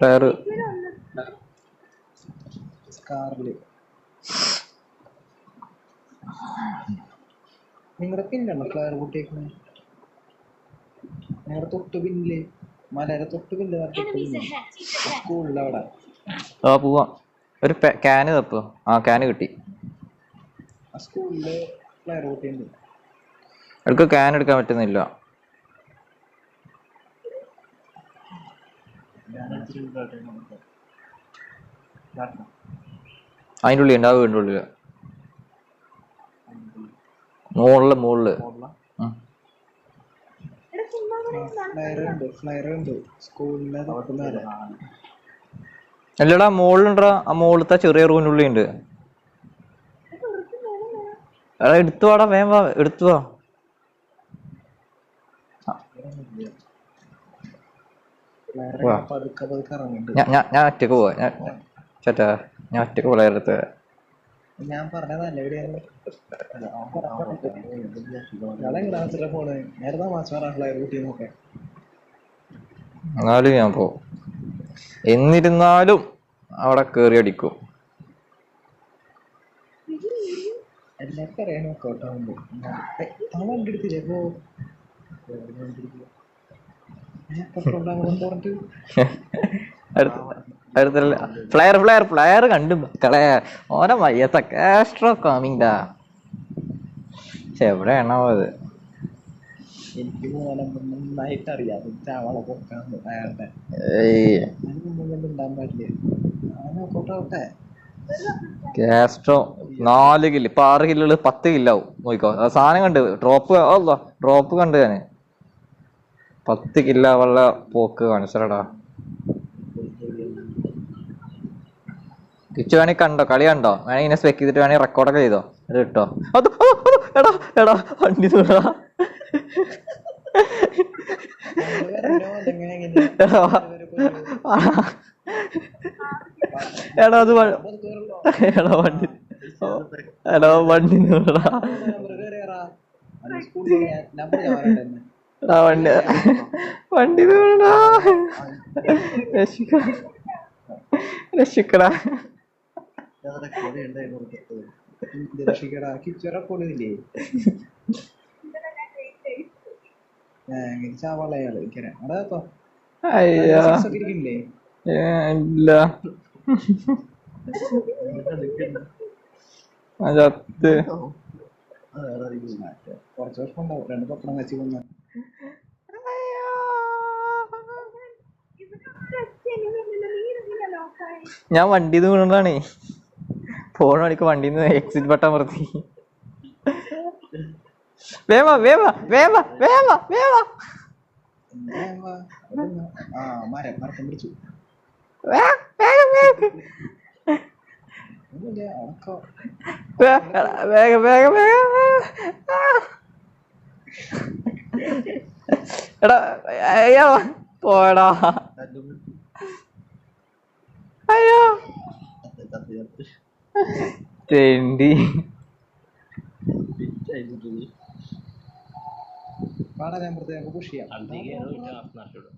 Player കാറിൽ നിങ്ങളുടെ പിന്നാണോ flyer കൂട്ടിയേക്കുന്നത് നേരെ തൊട്ട് പിന്നിൽ മലയുടെ തൊട്ട് പിന്നിൽ സ്കൂളിൽ അവിടെ. ആ പോവാ. ഒരു ക്യാന് തപ്പോ. ആ ക്യാന് കിട്ടി. സ്കൂളിൽ ഫ്ലയർ കൂട്ടിയുണ്ട് എനിക്ക് ക്യാൻ എടുക്കാൻ പറ്റുന്നില്ല. അതിന്റെ ഉള്ളിൽ ഉണ്ട് ആ വീടിന്റെ ഉള്ളിൽ മുകളിൽ മുകളിൽ അല്ലടാ മുകളിലുണ്ടാ ആ മുകളിലത്തെ ചെറിയ റൂമിനുള്ളി ഉണ്ട് എടാ വാ വാ ഫ്ലയർ വാ. പതുക്കെ പതുക്കെ ഇറങ്ങുന്നുണ്ട് ഞാൻ ഞാൻ ഞാൻ ഒറ്റയ്ക്ക് പോവാ. ഞാൻ ചേട്ടാ ഞാൻ ഒറ്റയ്ക്ക് പ്ലെയർ എടുത്ത് ഞാൻ പറഞ്ഞതല്ല എവിടെയാണ് ഇയാളെ ഗ്രാമത്തിലെ ഫോണ്? നേരത്തെ മാസം പറഞ്ഞ ഫ്ലയർ കൂട്ടി നോക്കാൻ എന്നാലും ഞാൻ പോവും. എന്നിരുന്നാലും അവിടെ കേറി അടിക്കും. എല്ലാവർക്കും അറിയാൻ ആവുമ്പോ. താൻ വണ്ടി അടുത്തല്ല ഫ്ലയർ ഫ്ലയർ ഫ്ലയർ കണ്ടു മക്കളെ. ഓനെ മയ്യത്ത കാസ്ട്രോ കാമിങ്ടാ പക്ഷെ എവിടെയാണോ അത്? എനിക്ക് നന്നായിട്ട് അറിയാം. അവളെ പൊക്കാൻ അയാളുടെ. വർക്കൗട്ട് ആവട്ടെ കാസ്ട്രോ നാല് കില്ല് ഇപ്പൊ ആറ് കില്ലുകൾ പത്ത് കില്ലാവും നോക്കിക്കോ സാധനം കണ്ട് ഡ്രോപ്പ് ഡ്രോപ്പ് കണ്ട് ഞാൻ. പത്ത് കില്ലാവുള്ള പോക്ക് കാണിച്ചടാ. കിച്ചു വേണമെങ്കിൽ കണ്ടോ? കളി കണ്ടോ? വേണമെങ്കിൽ ഇങ്ങനെ സ്പെക്ക് ചെയ്തിട്ട് വേണമെങ്കിൽ റെക്കോർഡൊക്കെ ചെയ്തോ? അത് കിട്ടോ? അത് എടാ എടാ വണ്ടി തൂടാ എടാ. അത് എടാ വണ്ടി എടാ വണ്ടി തൂടാ എടാ വണ്ടി. വണ്ടി. രക്ഷിക്ക രക്ഷിക്കടാ. ഇല്ല. കുറച്ച് വർഷം ഉണ്ടാവും. രണ്ട് പപ്പടം വെച്ച് കൊന്ന. ഞാൻ വണ്ടി വീണതാണേ. ഫോൺ മണിക്ക് വണ്ടിന്ന് എക്സിറ്റ് ബട്ടൺ അമർത്തി. വേവ വേവ വേവ വേവ വേവ വേഗം വേഗം വേഗം. എടാ പോടാ අයෝ තෙන්ඩි පාඩ දැම්පරතයක පුෂිය අන්තිගේ ඊට අස්නාශුඩු